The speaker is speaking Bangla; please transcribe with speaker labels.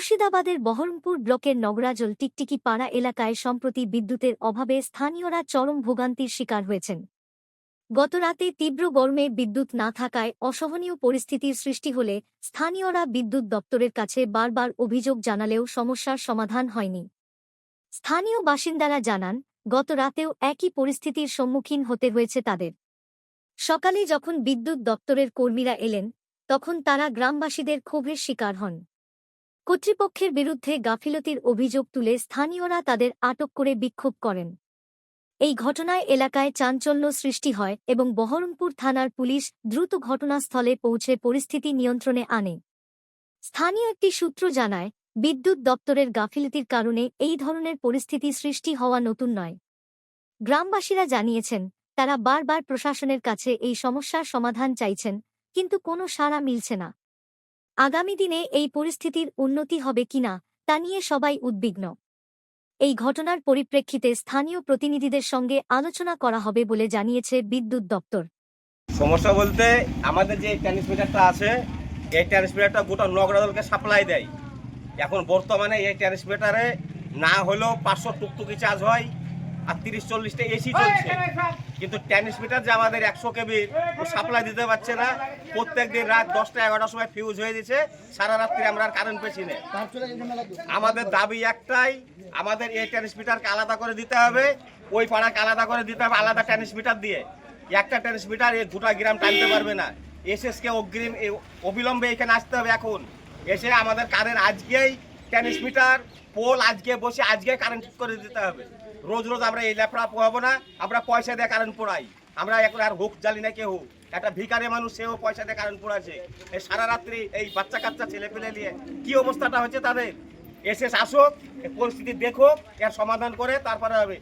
Speaker 1: মুর্শিদাবাদের বহরমপুর ব্লকের নগরাজল টিকটিকি পাড়া এলাকায় সম্প্রতি বিদ্যুতের অভাবে স্থানীয়রা চরম ভোগান্তির শিকার হয়েছেন। গতরাতে তীব্র গরমে বিদ্যুৎ না থাকায় অসহনীয় পরিস্থিতির সৃষ্টি হলে স্থানীয়রা বিদ্যুৎ দপ্তরের কাছে বারবার অভিযোগ জানালেও সমস্যার সমাধান হয়নি। স্থানীয় বাসিন্দারা জানান, গত রাতেও একই পরিস্থিতির সম্মুখীন হতে হয়েছে তাদের। সকালে যখন বিদ্যুৎ দপ্তরের কর্মীরা এলেন, তখন তারা গ্রামবাসীদের ক্ষোভের শিকার হন। কর্তৃপক্ষের বিরুদ্ধে গাফিলতির অভিযোগ তুলে স্থানীয়রা তাদের আটক করে বিক্ষোভ করেন। এই ঘটনায় এলাকায় চাঞ্চল্য সৃষ্টি হয় এবং বহরমপুর থানার পুলিশ দ্রুত ঘটনাস্থলে পৌঁছে পরিস্থিতি নিয়ন্ত্রণে আনে। স্থানীয় একটি সূত্র জানায়, বিদ্যুৎ দপ্তরের গাফিলতির কারণে এই ধরনের পরিস্থিতি সৃষ্টি হওয়া নতুন নয়। গ্রামবাসীরা জানিয়েছেন, তারা বারবার প্রশাসনের কাছে এই সমস্যার সমাধান চাইছেন, কিন্তু কোনো সাড়া মিলছে না। আগামী দিনে এই পরিস্থিতির উন্নতি হবে কিনা তা নিয়ে সবাই উদ্বিগ্ন। এই ঘটনার পরিপ্রেক্ষিতে স্থানীয় প্রতিনিধিদের সঙ্গে আলোচনা করা হবে বলে জানিয়েছে বিদ্যুৎ দপ্তর।
Speaker 2: সমস্যা বলতে আমাদের যে ট্রান্সমিটারটা আছে, এই ট্রান্সমিটারটা গোটা নগরাদলকে সাপ্লাই দেয়। এখন বর্তমানে এই ট্রান্সমিটারে না হলেও পাঁচশো টুকটুকি চার্জ হয়, আর তিরিশ চল্লিশটা এসি চলছে। কিন্তু ট্রান্সমিটার যে আমাদের একশো কেবির সাপ্লাই দিতে পারছে না প্রত্যেক দিন রাত দশটা এগারোটার সময় ফিউজ হয়ে দিচ্ছে সারা রাত্রি আমরা আর কারেন্ট পেছি আমাদের দাবি একটাই, আমাদের এই ট্রান্সমিটারকে আলাদা করে দিতে হবে, ওই পাড়াকে আলাদা করে দিতে হবে আলাদা ট্রান্সমিটার দিয়ে। একটা ট্রান্সমিটার এই গোটা গ্রাম টানতে পারবে না। এসএসকে অগ্রিম অবিলম্বে এখানে আসতে হবে এখন। এসে আমাদের কারেন্ট আজকেই ট্রান্সমিটার পোল আজকে বসে, আজকে কারেন্ট করে দিতে হবে। রোজ রোজ আমরা এই ল্যাপটপ পোহাবো না, আমরা পয়সা দিয়ে কারেন্ট পোড়াই। আমরা এখন আর হুক জ্বালি না কেউ। একটা ভিকারে মানুষ, সেও পয়সা দিয়ে কারেন্ট পোড়াচ্ছে। এই সারা রাত্রি এই বাচ্চা কাচ্চা ছেলে পেলে নিয়ে কি অবস্থাটা হচ্ছে তাদের? এসে আসুক পরিস্থিতি দেখুক, এর সমাধান করে তারপরে হবে।